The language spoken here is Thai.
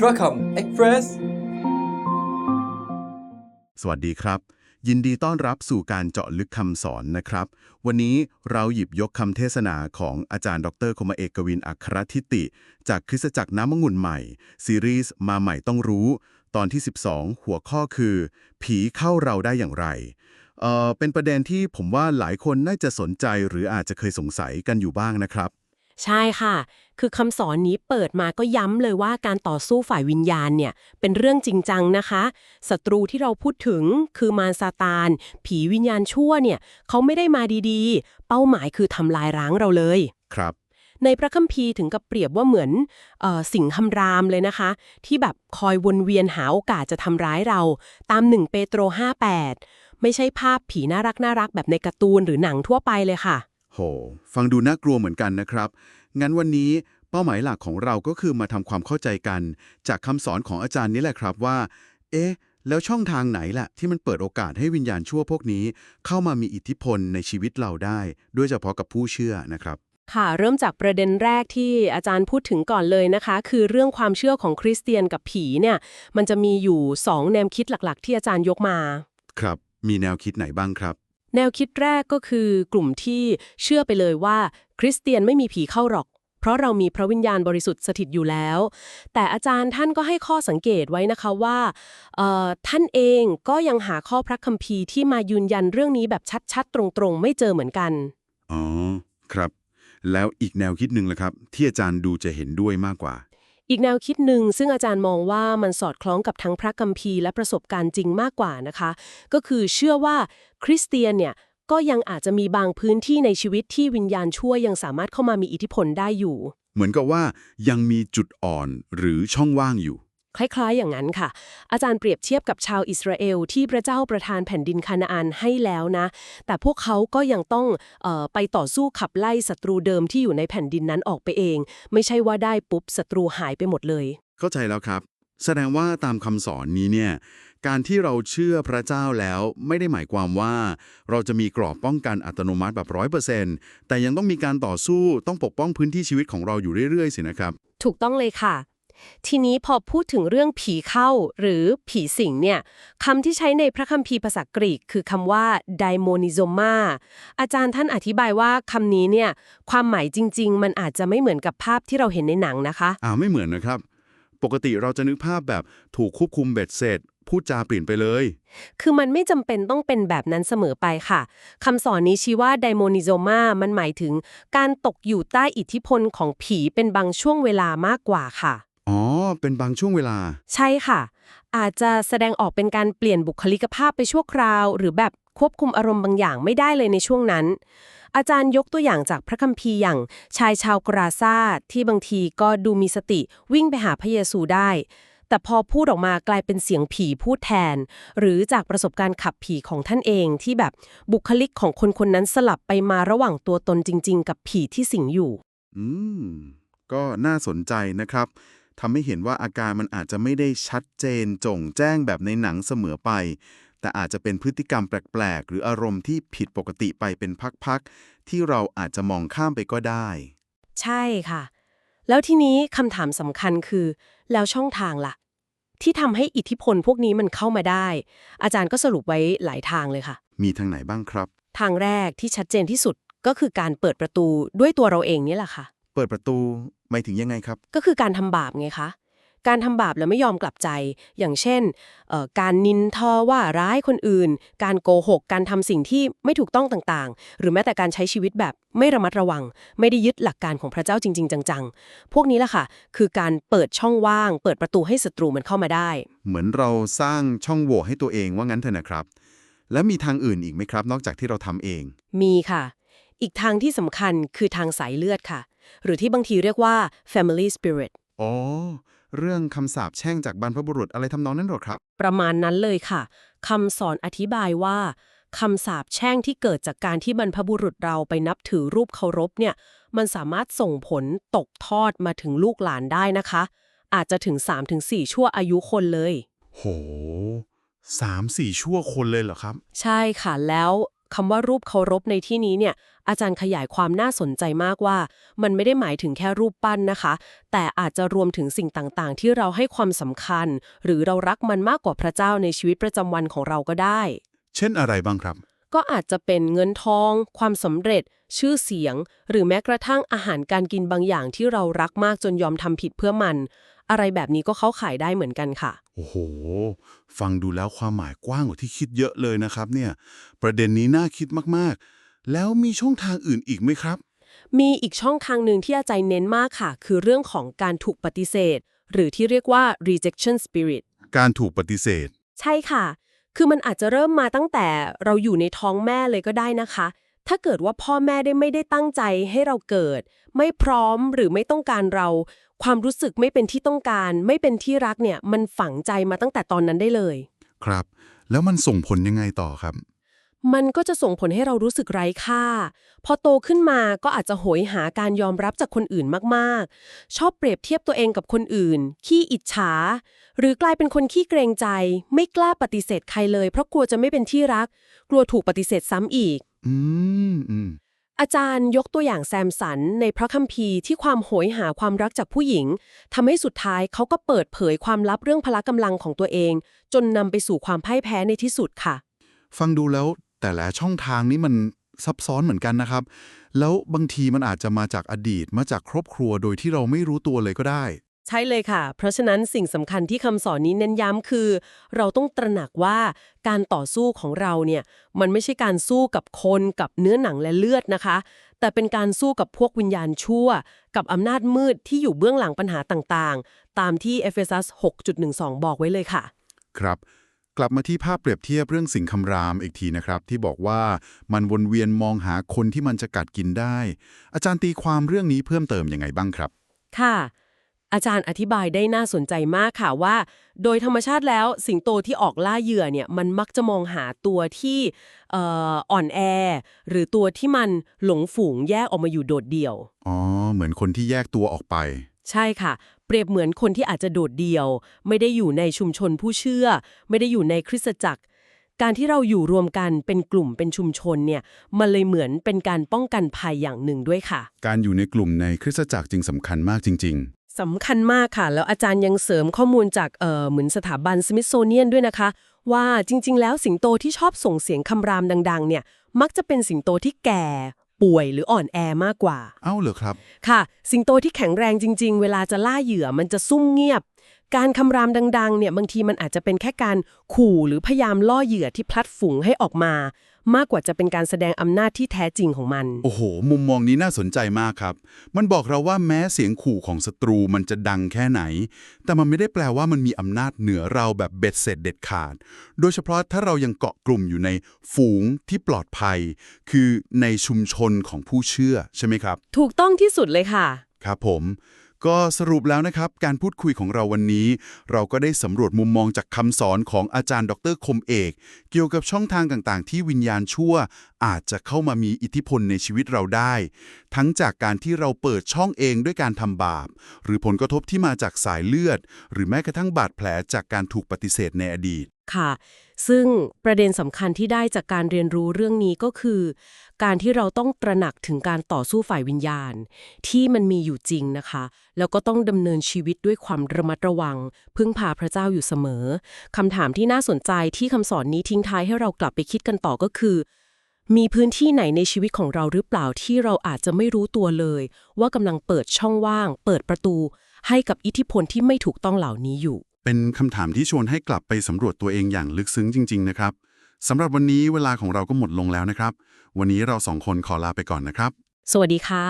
พระคำเอ็กเพรสสวัสดีครับ ยินดีต้อนรับสู่การเจาะลึกคำสอนนะครับ วันนี้เราหยิบยกคำเทศนาของอาจารย์ ดรคมเอกวินอัครทิติ จากคริสตจักรน้ำมงุ่นใหม่ ซีรีส์มาใหม่ต้องรู้ ตอนที่ 12 หัวข้อคือ ผีเข้าเราได้อย่างไรเเป็นประเด็นที่ผมว่าหลายคนน่าจะสนใจหรืออาจจะเคยสงสัยกันอยู่บ้างนะครับ ใช่ค่ะ คือคำสอนนี้เปิดมาก็ย้ำเลยว่าการต่อสู้ฝ่ายวิญญาณเนี่ย เป็นเรื่องจริงจังนะคะศัตรูที่เราพูดถึงคือมารซาตาน ผีวิญญาณชั่วเนี่ย เขาไม่ได้มาดีๆ เป้าหมายคือทำลายร้างเราเลย ครับในพระคัมภีร์ถึงกับเปรียบว่าเหมือนเออสิ่งคำรามเลยนะคะ ที่แบบคอยวนเวียนหาโอกาสจะทำร้ายเรา ตาม1เปโตร 58 ไม่ใช่ภาพผีน่ารักน่ารักแบบในการ์ตูนหรือหนังทั่วไปเลยค่ะ โห ฟังดูน่ากลัวเหมือนกันนะครับ งั้นวันนี้เป้าหมายหลักของเราก็คือมาทำความเข้าใจกัน จากคำสอนของอาจารย์นี่แหละครับว่า เอ๊ะ แล้วช่องทางไหนล่ะ ที่มันเปิดโอกาสให้วิญญาณชั่วพวกนี้ เข้ามามีอิทธิพลในชีวิตเราได้ ด้วยเฉพาะกับผู้เชื่อนะครับค่ะ เริ่มจากประเด็นแรกที่อาจารย์พูดถึงก่อนเลยนะคะ คือเรื่องความเชื่อของคริสเตียนกับผีเนี่ย มันจะมีอยู่ 2 แนวคิดหลักๆ ที่อาจารย์ยกมา ครับ มีแนวคิดไหนบ้างครับ แนวคิดแรกก็คือกลุ่มที่เชื่อไปเลยว่า คริสเตียนไม่มีผีเข้าหรอก เพราะเรามีพระวิญญาณบริสุทธิ์สถิตอยู่แล้ว แต่อาจารย์ท่านก็ให้ข้อสังเกตไว้นะคะว่าท่านเองก็ยังหาข้อพระคัมภีร์ที่มายืนยันเรื่องนี้แบบชัดๆ ตรงๆ ไม่เจอเหมือนกัน อ๋อ ครับ แล้วอีกแนวคิดหนึ่งละครับ ที่อาจารย์ดูจะเห็นด้วยมากกว่า อีกแนวคิดหนึ่งซึ่งอาจารย์มองว่ามันสอดคล้องกับทั้งพระกัมภีร์และประสบการณ์จริงมากกว่านะคะ ก็คือเชื่อว่าคริสเตียนเนี่ยก็ยังอาจจะมีบางพื้นที่ในชีวิตที่วิญญาณชั่วยังสามารถเข้ามามีอิทธิพลได้อยู่ เหมือนกับว่ายังมีจุดอ่อนหรือช่องว่างอยู่ คล้ายๆ อย่างนั้นค่ะ อาจารย์เปรียบเทียบกับชาวอิสราเอลที่พระเจ้าประทานแผ่นดินคานาอันให้แล้วนะ แต่พวกเขาก็ยังต้องเออไปต่อสู้ขับไล่ศัตรูเดิมที่อยู่ในแผ่นดินนั้นออกไปเอง ไม่ใช่ว่าได้ปุ๊บศัตรูหายไปหมดเลย เข้าใจแล้วครับ แสดงว่าตามคำสอนนี้เนี่ยการที่เราเชื่อพระเจ้าแล้วไม่ได้หมายความว่า เราจะมีกรอบป้องกันอัตโนมัติแบบร้อยเปอร์เซ็นต์แต่ยังต้องมีการต่อสู้ต้องปกป้องพื้นที่ชีวิตของเราอยู่เรื่อยๆสินะครับ ถูกต้องเลยค่ะ ทีนี้พอพูดถึงเรื่องผีเข้าหรือผีสิงเนี่ยคำที่ใช้ในพระคัมภีร์ภาษากรีก คือคำว่า daimonizoма อาจารย์ท่านอธิบายว่าคำนี้เนี่ยความหมายจริง ๆ มันอาจจะไม่เหมือนกับภาพที่เราเห็นในหนังนะคะอ่าไม่เหมือนนะครับ ปกติเราจะนึกภาพแบบถูกควบคุมเบ็ดเสร็จพูดจาเปลี่ยนไปเลย คือมันไม่จำเป็นต้องเป็นแบบนั้นเสมอไปค่ะคำสอนนี้ชี้ว่าไดโมนิโซมามันหมายถึงการตกอยู่ใต้อิทธิพลของผีเป็นบางช่วงเวลามากกว่าค่ะอ๋อ เป็นบางช่วงเวลา ใช่ค่ะ อาจจะแสดงออกเป็นการเปลี่ยนบุคลิกภาพไปชั่วคราว หรือแบบควบคุมอารมณ์บางอย่างไม่ได้เลยในช่วงนั้น อาจารย์ยกตัวอย่างจากพระคัมภีร์อย่างชายชาวกราซาที่บางทีก็ดูมีสติวิ่งไปหาพระเยซูได้ แต่พอพูดออกมากลายเป็นเสียงผีพูดแทน หรือจากประสบการณ์ขับผีของท่านเองที่แบบบุคลิกของคนคนนั้นสลับไปมาระหว่างตัวตนจริง ๆ กับผีที่สิงอยู่ อืม ก็น่าสนใจนะครับ ทำให้เห็นว่าอาการมันอาจจะไม่ได้ชัดเจนจงแจ้งแบบในหนังเสมอไป แต่อาจจะเป็นพฤติกรรมแปลก ๆ หรืออารมณ์ที่ผิดปกติไปเป็นพัก ๆ ที่เราอาจจะมองข้ามไปก็ได้ ใช่ค่ะ แล้วทีนี้คำถามสำคัญคือ แล้วช่องทางล่ะ ที่ทำให้อิทธิพลพวกนี้มันเข้ามาได้ อาจารย์ก็สรุปไว้หลายทางเลยค่ะ มีทางไหนบ้างครับ ทางแรกที่ชัดเจนที่สุดก็คือการเปิดประตูด้วยตัวเราเองนี่แหละค่ะ เปิดประตู หมายถึงยังไงครับ ก็คือการทำบาปไงคะ การทำบาปแล้วไม่ยอมกลับใจ อย่างเช่นเอ่อการนินทอว่าร้ายคนอื่น การโกหก การทำสิ่งที่ไม่ถูกต้องต่างๆ หรือแม้แต่การใช้ชีวิตแบบไม่ระมัดระวัง ไม่ได้ยึดหลักการของพระเจ้าจริง ๆ จังๆ พวกนี้แหละค่ะ คือการเปิดช่องว่าง เปิดประตูให้ศัตรูมันเข้ามาได้ เหมือนเราสร้างช่องโหว่ให้ตัวเองว่างั้นเถอะนะครับ แล้วมีทางอื่นอีกไหมครับ นอกจากที่เราทำเอง มีค่ะ อีกทางที่สำคัญคือทางสายเลือดค่ะ หรือที่บางทีเรียกว่า family spirit อ๋อ เรื่องคำสาปแช่งจากบรรพบุรุษอะไรทำนองนั้นหรอครับ ประมาณนั้นเลยค่ะคำสอนอธิบายว่าคำสาปแช่งที่เกิดจากการที่บรรพบุรุษเราไปนับถือรูปเคารพเนี่ย มันสามารถส่งผลตกทอดมาถึงลูกหลานได้นะคะ อาจจะถึง 3-4 ชั่วอายุคนเลย โหสามสี่ชั่วคนเลยเหรอครับ ใช่ค่ะแล้ว คำว่ารูปเคารพในที่นี้เนี่ย อาจารย์ขยายความน่าสนใจมากว่า มันไม่ได้หมายถึงแค่รูปปั้นนะคะ แต่อาจจะรวมถึงสิ่งต่างๆ ที่เราให้ความสำคัญ หรือเรารักมันมากกว่าพระเจ้าในชีวิตประจำวันของเราก็ได้ เช่นอะไรบ้างครับ ก็อาจจะเป็นเงินทอง ความสำเร็จ ชื่อเสียง หรือแม้กระทั่งอาหารการกินบางอย่างที่เรารักมากจนยอมทำผิดเพื่อมัน อะไรแบบนี้ก็เข้าขายได้เหมือนกันค่ะ โอ้โห ฟังดูแล้วความหมายกว้างกว่าที่คิดเยอะเลยนะครับเนี่ย ประเด็นนี้น่าคิดมากๆ แล้วมีช่องทางอื่นอีกไหมครับ มีอีกช่องทางหนึ่งที่อาจารย์เน้นมากค่ะ คือเรื่องของการถูกปฏิเสธ หรือที่เรียกว่า rejection spirit การถูกปฏิเสธ ใช่ค่ะ คือมันอาจจะเริ่มมาตั้งแต่เราอยู่ในท้องแม่เลยก็ได้นะคะ ถ้าเกิดว่าพ่อแม่ได้ไม่ได้ตั้งใจให้เราเกิด ไม่พร้อมหรือไม่ต้องการเรา ความรู้สึกไม่เป็นที่ต้องการ ไม่เป็นที่รักเนี่ย มันฝังใจมาตั้งแต่ตอนนั้นได้เลย ครับ แล้วมันส่งผลยังไงต่อครับ มันก็จะส่งผลให้เรารู้สึกไร้ค่า พอโตขึ้นมาก็อาจจะโหยหาการยอมรับจากคนอื่นมากๆ ชอบเปรียบเทียบตัวเองกับคนอื่น ขี้อิจฉา หรือกลายเป็นคนขี้เกรงใจ ไม่กล้าปฏิเสธใครเลย เพราะกลัวจะไม่เป็นที่รัก กลัวถูกปฏิเสธซ้ำอีก อืมอืมอาจารย์ยกตัวอย่างแซมสันในพระคัมภีร์ที่ความโหยหาความรักจากผู้หญิงทำให้สุดท้ายเขาก็เปิดเผยความลับเรื่องพละกำลังของตัวเอง จนนำไปสู่ความพ่ายแพ้ในที่สุดค่ะ ฟังดูแล้วแต่ละช่องทางนี้มันซับซ้อนเหมือนกันนะครับ แล้วบางทีมันอาจจะมาจากอดีตมาจากครอบครัวโดยที่เราไม่รู้ตัวเลยก็ได้ ใช่เลยค่ะ เพราะฉะนั้นสิ่งสำคัญที่คำสอนนี้เน้นย้ำคือ เราต้องตระหนักว่าการต่อสู้ของเราเนี่ยมันไม่ใช่การสู้กับคนกับเนื้อหนังและเลือดนะคะ แต่เป็นการสู้กับพวกวิญญาณชั่ว กับอำนาจมืดที่อยู่เบื้องหลังปัญหาต่างๆ ตามที่เอเฟซัส6.12 บอกไว้เลยค่ะ ครับ กลับมาที่ภาพเปรียบเทียบเรื่องสิ่งคำรามอีกทีนะครับ ที่บอกว่ามันวนเวียนมองหาคนที่มันจะกัดกินได้ อาจารย์ตีความเรื่องนี้เพิ่มเติมยังไงบ้างครับ ค่ะ อาจารย์อธิบายได้น่าสนใจมากค่ะว่า โดยธรรมชาติแล้วสิงโตที่ออกล่าเหยื่อเนี่ยมันมักจะมองหาตัวที่เอ่ออ่อนแอ หรือตัวที่มันหลงฝูงแยกออกมาอยู่โดดเดี่ยว อ๋อ เหมือนคนที่แยกตัวออกไป ใช่ค่ะ เปรียบเหมือนคนที่อาจจะโดดเดี่ยว ไม่ได้อยู่ในชุมชนผู้เชื่อ ไม่ได้อยู่ในคริสตจักร การที่เราอยู่รวมกันเป็นกลุ่มเป็นชุมชนเนี่ยมันเลยเหมือนเป็นการป้องกันภัยอย่างหนึ่งด้วยค่ะ การอยู่ในกลุ่มในคริสตจักรจึงสำคัญมากจริง สำคัญมากค่ะ แล้วอาจารย์ยังเสริมข้อมูลจากเอ่อเหมือนสถาบันสมิธโซเนียนด้วยนะคะ ว่าจริง ๆ แล้วสิงโตที่ชอบส่งเสียงคำรามดัง ๆ เนี่ย มักจะเป็นสิงโตที่แก่ป่วยหรืออ่อนแอมากกว่าๆเอ้าเหรอครับ ค่ะ สิงโตที่แข็งแรงจริง ๆ เวลาจะล่าเหยื่อมันจะซุ่มเงียบ การคำรามดัง ๆ เนี่ยบางทีมันอาจจะเป็นแค่การขู่หรือพยายามล่อเหยื่อที่พลัดฝูงให้ออกมา มากกว่าจะเป็นการแสดงอำนาจที่แท้จริงของมัน โอ้โห มุมมองนี้น่าสนใจมากครับ มันบอกเราว่าแม้เสียงขู่ของศัตรูมันจะดังแค่ไหน แต่มันไม่ได้แปลว่ามันมีอำนาจเหนือเราแบบเบ็ดเสร็จเด็ดขาด โดยเฉพาะถ้าเรายังเกาะกลุ่มอยู่ในฝูงที่ปลอดภัย คือในชุมชนของผู้เชื่อใช่ไหมครับ ถูกต้องที่สุดเลยค่ะ ครับผม ก็สรุปแล้วนะครับ การพูดคุยของเราวันนี้ เราก็ได้สำรวจมุมมองจากคำสอนของอาจารย์ ดรคมเอก เกี่ยวกับช่องทางต่างๆ ที่วิญญาณชั่ว อาจจะเข้ามามีอิทธิพลในชีวิตเราได้ ทั้งจากการที่เราเปิดช่องเองด้วยการทำบาป หรือผลกระทบที่มาจากสายเลือด หรือแม้กระทั่งบาดแผลจากการถูกปฏิเสธในอดีตค่ะ ซึ่งประเด็นสำคัญที่ได้จากการเรียนรู้เรื่องนี้ก็คือ การที่เราต้องตระหนักถึงการต่อสู้ฝ่ายวิญญาณ ที่มันมีอยู่จริงนะคะ แล้วก็ต้องดำเนินชีวิตด้วยความระมัดระวัง พึ่งพาพระเจ้าอยู่เสมอคำถามที่น่าสนใจที่คำสอนนี้ทิ้งท้ายให้เรากลับไปคิดกันต่อก็คือ มีพื้นที่ไหนในชีวิตของเราหรือเปล่าที่เราอาจจะไม่รู้ตัวเลย ว่ากำลังเปิดช่องว่าง เปิดประตู ให้กับอิทธิพลที่ไม่ถูกต้องเหล่านี้อยู่ เป็นคำถามที่ชวนให้กลับไปสำรวจตัวเองอย่างลึกซึ้งจริง ๆ นะครับสำหรับวันนี้เวลาของเราก็หมดลงแล้วนะครับ วันนี้เราสองคนขอลาไปก่อนนะครับ สวัสดีค่ะ